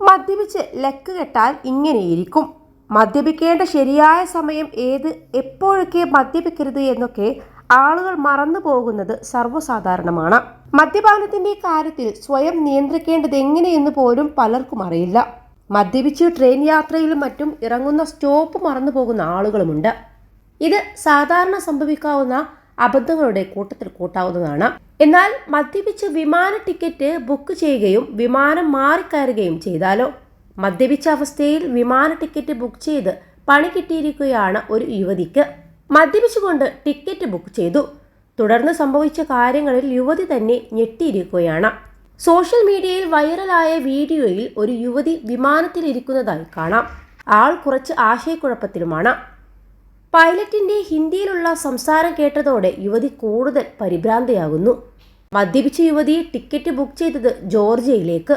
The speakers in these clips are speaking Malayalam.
മദ്യപിച്ച് ലക്ക് കെട്ടാൽ ഇങ്ങനെയിരിക്കും. മദ്യപിക്കേണ്ട ശരിയായ സമയം ഏത് എപ്പോഴൊക്കെ മദ്യപിക്കരുത് എന്നൊക്കെ ആളുകൾ മറന്നു പോകുന്നത് സർവസാധാരണമാണ്. മദ്യപാനത്തിന്റെ കാര്യത്തിൽ സ്വയം നിയന്ത്രിക്കേണ്ടത് എങ്ങനെയെന്ന് പോലും പലർക്കും അറിയില്ല. മദ്യപിച്ച് ട്രെയിൻ യാത്രയിലും മറ്റും ഇറങ്ങുന്ന സ്റ്റോപ്പ് മറന്നു പോകുന്ന ആളുകളുമുണ്ട്. ഇത് സാധാരണ സംഭവിക്കാവുന്ന അബദ്ധങ്ങളുടെ കൂട്ടത്തിൽ കൂട്ടാവുന്നതാണ്. എന്നാൽ മദ്യപിച്ച് വിമാന ടിക്കറ്റ് ബുക്ക് ചെയ്യുകയും വിമാനം മാറിക്കയറുകയും ചെയ്താലോ? മദ്യപിച്ച അവസ്ഥയിൽ വിമാന ടിക്കറ്റ് ബുക്ക് ചെയ്ത് പണി കിട്ടിയിരിക്കുകയാണ് ഒരു യുവതിക്ക്. മദ്യപിച്ചുകൊണ്ട് ടിക്കറ്റ് ബുക്ക് ചെയ്തു. തുടർന്ന് സംഭവിച്ച കാര്യങ്ങളിൽ യുവതി തന്നെ ഞെട്ടിയിരിക്കുകയാണ്. സോഷ്യൽ മീഡിയയിൽ വൈറലായ വീഡിയോയിൽ ഒരു യുവതി വിമാനത്തിൽ ഇരിക്കുന്നതായി കാണാം. ആൾ കുറച്ച് ആശയക്കുഴപ്പത്തിലുമാണ്. പൈലറ്റിന്റെ ഹിന്ദിയിലുള്ള സംസാരം കേട്ടതോടെ യുവതി കൂടുതൽ പരിഭ്രാന്തയാകുന്നു. മദ്യപിച്ച യുവതിയെ ടിക്കറ്റ് ബുക്ക് ചെയ്തത് ജോർജിയയിലേക്ക്.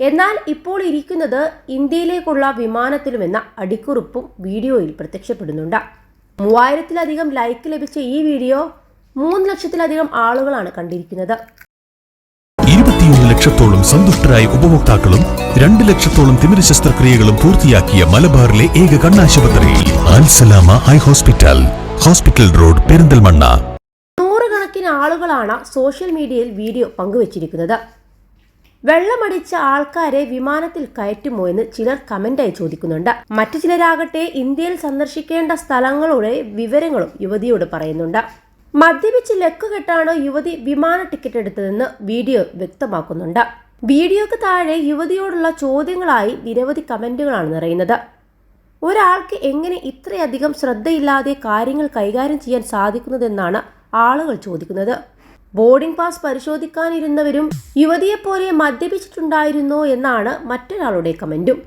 എന്നാൽ ഇപ്പോൾ ഇരിക്കുന്നത് ഇന്ത്യയിലേക്കുള്ള വിമാനത്തിലുമെന്ന അടിക്കുറിപ്പും വീഡിയോയിൽ പ്രത്യക്ഷപ്പെടുന്നുണ്ട്. മൂവായിരത്തിലധികം ലൈക്ക് ലഭിച്ച ഈ വീഡിയോ മൂന്ന് ലക്ഷത്തിലധികം ആളുകളാണ് കണ്ടിരിക്കുന്നത്. ഇരുപത്തിയൊന്ന് ലക്ഷത്തോളം സന്തുഷ്ടരായ ഉപഭോക്താക്കളും രണ്ട് ലക്ഷത്തോളം തിമിര ശസ്ത്രക്രിയകളും പൂർത്തിയാക്കിയ മലബാറിലെ ഏക കണ്ണാശുപത്രി Al Salama high hospital. Hospital road Perinthalmanna. ആളുകളാണ് സോഷ്യൽ മീഡിയയിൽ വീഡിയോ പങ്കുവച്ചിരിക്കുന്നത്. വെള്ളമടിച്ച ആൾക്കാരെ വിമാനത്തിൽ കയറ്റുമോ എന്ന് ചിലർ കമന്റായി ചോദിക്കുന്നുണ്ട്. മറ്റു ചിലരാകട്ടെ ഇന്ത്യയിൽ സന്ദർശിക്കേണ്ട സ്ഥലങ്ങളുടെ വിവരങ്ങളും യുവതിയോട് പറയുന്നുണ്ട്. മദ്യപിച്ച് ലക്കുകെട്ടാണ് യുവതി വിമാന ടിക്കറ്റ് എടുത്തതെന്ന് വീഡിയോ വ്യക്തമാക്കുന്നുണ്ട്. വീഡിയോക്ക് താഴെ യുവതിയോടുള്ള ചോദ്യങ്ങളായി നിരവധി കമന്റുകളാണ് നിറയുന്നത്. ഒരാൾക്ക് എങ്ങനെ ഇത്രയധികം ശ്രദ്ധയില്ലാതെ കാര്യങ്ങൾ കൈകാര്യം ചെയ്യാൻ സാധിക്കുന്നതെന്നാണ് ആളുകൾ ചോദിക്കുന്നത്. ബോർഡിംഗ് പാസ് പരിശോധിക്കാനിരുന്നവരും യുവതിയെപ്പോലെ മദ്യപിച്ചിട്ടുണ്ടായിരുന്നോ എന്നാണ് മറ്റൊരാളുടെ കമന്റും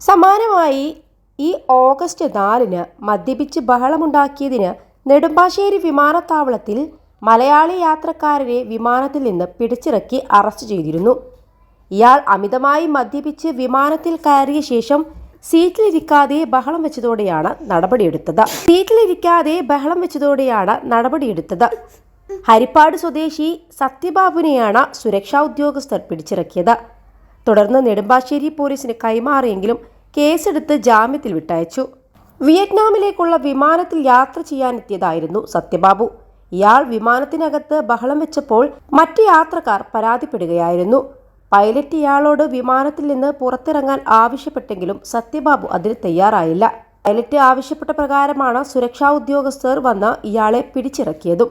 സമാനമായി ഈ ഓഗസ്റ്റ് നാലിന് മദ്യപിച്ച് ബഹളമുണ്ടാക്കിയതിന് നെടുമ്പാശ്ശേരി വിമാനത്താവളത്തിൽ മലയാളി യാത്രക്കാരനെ വിമാനത്തിൽ നിന്ന് പിടിച്ചിറക്കി അറസ്റ്റ് ചെയ്തിരുന്നു. ഇയാൾ അമിതമായി മദ്യപിച്ച് വിമാനത്തിൽ കയറിയ ശേഷം സീറ്റിലിരിക്കാതെ ബഹളം വെച്ചതോടെയാണ് നടപടിയെടുത്തത്. സീറ്റിലിരിക്കാതെ ബഹളം വെച്ചതോടെയാണ് നടപടിയെടുത്തത്. ഹരിപ്പാട് സ്വദേശി സത്യബാബുവിനെയാണ് സുരക്ഷാ ഉദ്യോഗസ്ഥർ പിടിച്ചിറക്കിയത്. തുടർന്ന് നെടുമ്പാശ്ശേരി പോലീസിന് കൈമാറിയെങ്കിലും കേസെടുത്ത് ജാമ്യത്തിൽ വിട്ടയച്ചു. വിയറ്റ്നാമിലേക്കുള്ള വിമാനത്തിൽ യാത്ര ചെയ്യാനെത്തിയതായിരുന്നു സത്യബാബു. ഇയാൾ വിമാനത്തിനകത്ത് ബഹളം വെച്ചപ്പോൾ മറ്റ് യാത്രക്കാർ പരാതിപ്പെടുകയായിരുന്നു. പൈലറ്റ് ഇയാളോട് വിമാനത്തിൽ നിന്ന് പുറത്തിറങ്ങാൻ ആവശ്യപ്പെട്ടെങ്കിലും സത്യബാബു അതിന് തയ്യാറായില്ല. പൈലറ്റ് ആവശ്യപ്പെട്ട പ്രകാരമാണ് സുരക്ഷാ ഉദ്യോഗസ്ഥർ വന്ന് ഇയാളെ പിടിച്ചിറക്കിയതും.